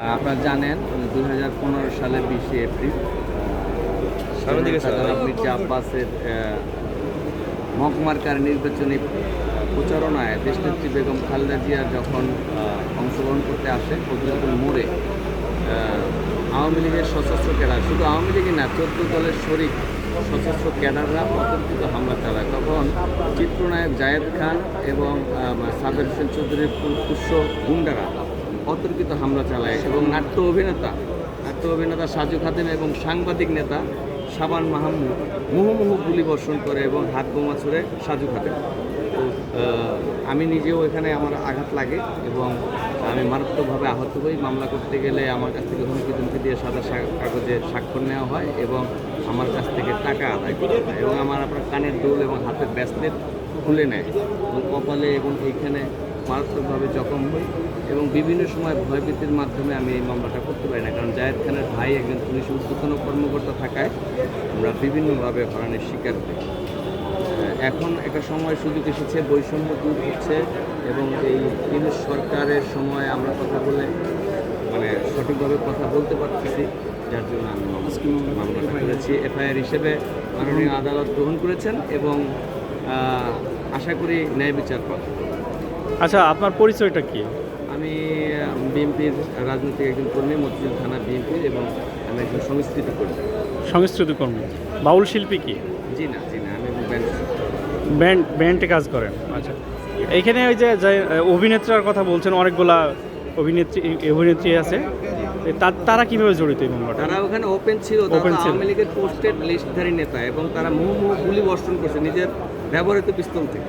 আপনারা জানেন দুই হাজার পনেরো সালের বিশে এপ্রিল মির্জা আব্বাসের মহকুমার নির্বাচনী প্রচারণায় দেশনেত্রী বেগম খালেদা জিয়া যখন অংশগ্রহণ করতে আসে ফজলুল মোড়ে আওয়ামী লীগের সশস্ত্র ক্যাডার শুধু আওয়ামী লীগই না চোদ্দ দলের শরিক সশস্ত্র ক্যাডাররা অতর্কিত হামলা চালায়। তখন চিত্রনায়ক জায়েদ খান এবং সাবের হোসেন চৌধুরীর পুষ্য গুন্ডারা অতর্কিত হামলা চালায় এবং নাট্য অভিনেতা নাট্য অভিনেতা সাজু খাদেম এবং সাংবাদিক নেতা সাবান মাহমুদ মুহুমুহু গুলি বর্ষণ করে এবং হাত বোমা ছুড়ে সাজু খাদেম। তো আমি নিজেও এখানে আমার আঘাত লাগে এবং আমি মারাত্মকভাবে আহত হই। মামলা করতে গেলে আমার কাছ থেকে হুমকি ধুমকি দিয়ে সাদা কাগজে স্বাক্ষর নেওয়া হয় এবং আমার কাছ থেকে টাকা আদায় করা হয় এবং আমার আপনার কানের দুল এবং হাতের ব্যাসলেট খুলে নেয় এবং কপালে এবং এইখানে মারাত্মকভাবে জখম হই এবং বিভিন্ন সময় ভয়ভীতির মাধ্যমে আমি এই মামলাটা করতে পারি না। কারণ জায়েদ খানের ভাই একজন পুলিশ উদ্বোধন কর্মকর্তা থাকায় আমরা বিভিন্নভাবে হরানের শিকার হই। এখন একটা সময় সুযোগ এসেছে বৈষম্য দূর হচ্ছে এবং এই ইউনিট সরকারের সময় আমরা কথা বলে মানে সঠিকভাবে কথা বলতে পারতেছি যার জন্য আমি মামলা- মামলাটা করেছি। এফআইআর হিসেবে মাননীয় আদালত গ্রহণ করেছেন এবং আশা করি ন্যায় বিচার পাব আচ্ছা আপনার পরিচয়টা কি? আমি বিএনপির রাজনৈতিক একজন কর্মী মতিঝিল থানা বিএনপির এবং আমি একজন সংস্কৃতি কর্মী। সংস্কৃতি কর্মী। বাউল শিল্পী কি? জি না জি না আমি ব্যাংক ব্যান্ড ব্যান্ডে কাজ করেন। আচ্ছা। এইখানে ওই যে অভিনেত্রার কথা বলছেন অনেকগুলা অভিনেত্রী অভিনেত্রী আছে। তারা কীভাবে জড়িত এই মামলাটা? তারা ওখানে ওপেন ছিল Open ছিল। আওয়ামী লীগের পোস্টেড লিস্টধারী নেতা এবং তারা মুহু মুহু গুলি বর্ষণ করছে নিজের ব্যবহৃত পিস্তল থেকে।